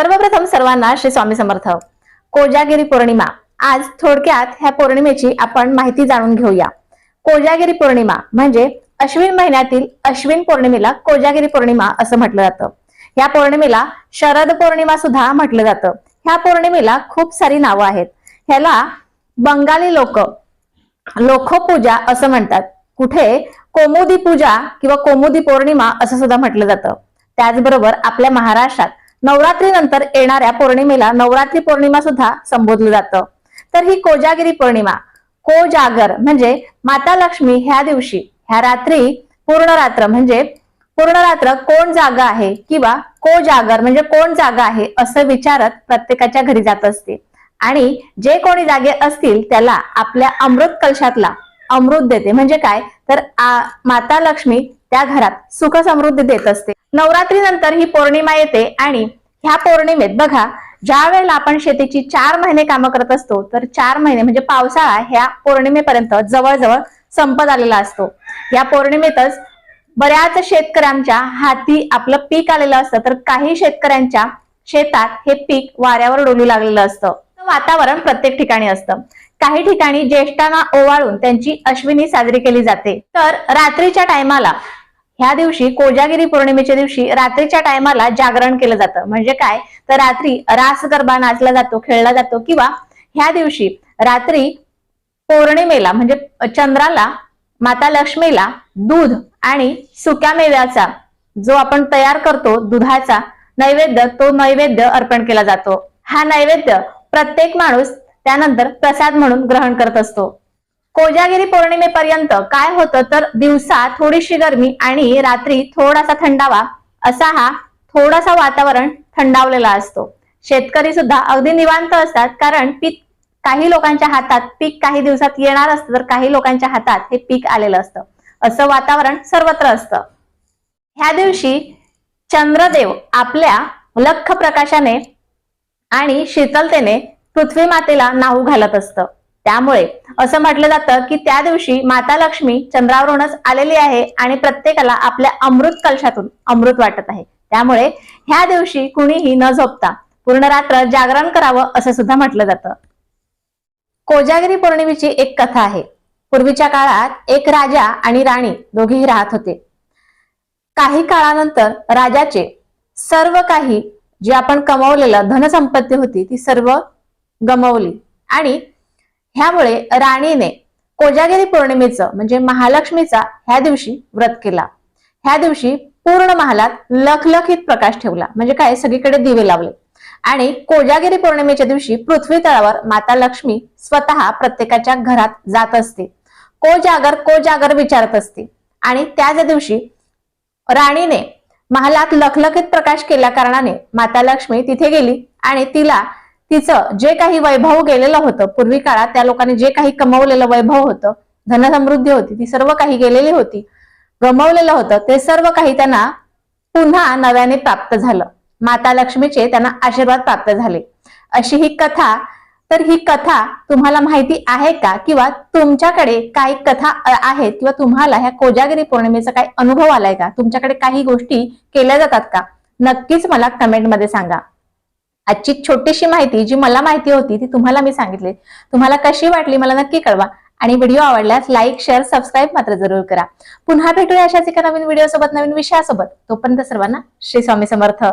सर्वप्रथम सर्वांना श्री स्वामी समर्थ. कोजागिरी पौर्णिमा. आज थोडक्यात ह्या पौर्णिमेची आपण माहिती जाणून घेऊया. कोजागिरी पौर्णिमा म्हणजे अश्विन महिन्यातील अश्विन पौर्णिमेला कोजागिरी पौर्णिमा असं म्हटलं जातं. या पौर्णिमेला शरद पौर्णिमा सुद्धा म्हटलं जातं. ह्या पौर्णिमेला खूप सारी नावं आहेत. ह्याला बंगाली लोक लोखपूजा असं म्हणतात. कुठे? कोमुदी पूजा किंवा कोमुदी पौर्णिमा असं सुद्धा म्हटलं जातं. त्याचबरोबर आपल्या महाराष्ट्रात नवरात्रीनंतर येणाऱ्या पौर्णिमेला नवरात्री पौर्णिमा सुद्धा संबोधलं जातं. तर ही कोजागिरी पौर्णिमा कोजागर म्हणजे माता लक्ष्मी ह्या दिवशी ह्या रात्री पूर्ण रात्र म्हणजे पूर्ण रात्र कोण जागा आहे किंवा कोजागर म्हणजे कोण जागा आहे असं विचारत प्रत्येकाच्या घरी जात असते. आणि जे कोणी जागे असतील त्याला आपल्या अमृत कलशातला अमृत देते. म्हणजे काय? तर आ- माता लक्ष्मी त्या घरात सुख समृद्धी देत असते. नवरात्री नंतर ही पौर्णिमा येते आणि ह्या पौर्णिमेत बघा ज्या वेळेला आपण शेतीची चार महिने कामं करत असतो तर चार महिने म्हणजे पावसाळा ह्या पौर्णिमेपर्यंत जवळजवळ संपत आलेला असतो. या पौर्णिमेतच बऱ्याच शेतकऱ्यांच्या हाती आपलं पीक आलेलं असतं तर काही शेतकऱ्यांच्या शेतात हे पीक वाऱ्यावर डोलू लागलेलं असतं. वातावरण प्रत्येक ठिकाणी असतं. काही ठिकाणी ज्येष्ठांना ओवाळून त्यांची अश्विनी साजरी केली जाते. तर रात्रीच्या टायमाला ह्या दिवशी कोजागिरी पौर्णिमेच्या दिवशी रात्रीच्या टायमाला जागरण केलं जातं. म्हणजे काय? तर रात्री रास गरबा नाचला जातो खेळला जातो किंवा ह्या दिवशी रात्री पौर्णिमेला म्हणजे चंद्राला माता लक्ष्मीला दूध आणि सुक्या मेव्याचा जो आपण तयार करतो दुधाचा नैवेद्य तो नैवेद्य अर्पण केला जातो. हा नैवेद्य प्रत्येक माणूस त्यानंतर प्रसाद म्हणून ग्रहण करत असतो. कोजागिरी पौर्णिमेपर्यंत काय होतं तर दिवसा थोडीशी गरमी आणि रात्री थोडासा थंडावा असा हा थोडासा वातावरण थंडावलेला असतो. शेतकरी सुद्धा अगदी निवांत असतात कारण पीक काही लोकांच्या हातात पीक काही दिवसात येणार असतं तर काही लोकांच्या हातात हे पीक आलेलं असतं. असं वातावरण सर्वत्र असतं. ह्या दिवशी चंद्रदेव आपल्या लख प्रकाशाने आणि शीतलतेने पृथ्वी मातेला नाहू घालत असतं. त्यामुळे असं म्हटलं जातं की त्या दिवशी माता लक्ष्मी चंद्रावरूनच आलेली आहे आणि प्रत्येकाला आपल्या अमृत कलशातून अमृत वाटत आहे. त्यामुळे ह्या दिवशी कुणीही न झोपता पूर्ण रात्र जागरण करावं असं सुद्धा म्हटलं जातं. कोजागिरी पौर्णिमेची एक कथा आहे. पूर्वीच्या काळात एक राजा आणि राणी दोघेही राहत होते. काही काळानंतर राजाचे सर्व काही जे आपण कमवलेलं धनसंपत्ती होती ती सर्व गमवली आणि ह्यामुळे राणीने कोजागिरी पौर्णिमेचं म्हणजे महालक्ष्मीचा ह्या दिवशी व्रत केला. ह्या दिवशी पूर्ण महालात लखलखीत प्रकाश ठेवला. म्हणजे काय? सगळीकडे दिवे लावले. आणि कोजागिरी पौर्णिमेच्या दिवशी पृथ्वी तळावर माता लक्ष्मी स्वतः प्रत्येकाच्या घरात जात असते. कोजागर कोजागर विचारत असते. आणि त्याच दिवशी राणीने महालात लखलखीत प्रकाश केल्या कारणाने माता लक्ष्मी तिथे गेली आणि तिला तिचं जे काही वैभव गेलेलं होतं पूर्वी काळात त्या लोकांनी जे काही कमवलेलं वैभव होतं धनसमृद्धी होती ती सर्व काही गेलेली होती. गमवलेलं होतं ते सर्व काही त्यांना पुन्हा नव्याने प्राप्त झालं. माता लक्ष्मीचे त्यांना आशीर्वाद प्राप्त झाले. अशी ही कथा तर ही कथा तुम्हाला माहिती आहे का? किंवा तुमच्याकडे काही कथा आहेत किंवा तुम्हाला ह्या कोजागिरी पौर्णिमेचा काही अनुभव आलाय का? तुमच्याकडे काही गोष्टी केल्या जातात का? नक्कीच मला कमेंटमध्ये सांगा. आजची छोटीशी माहिती जी मला माहिती होती ती तुम्हाला मी सांगितली. तुम्हाला कशी वाटली मला नक्की कळवा. आणि व्हिडिओ आवडल्यास लाईक शेअर सबस्क्राईब मात्र जरूर करा. पुन्हा भेटूया अशाच एका नवीन व्हिडिओ सोबत नवीन विषयासोबत. तोपर्यंत सर्वांना श्री स्वामी समर्थ.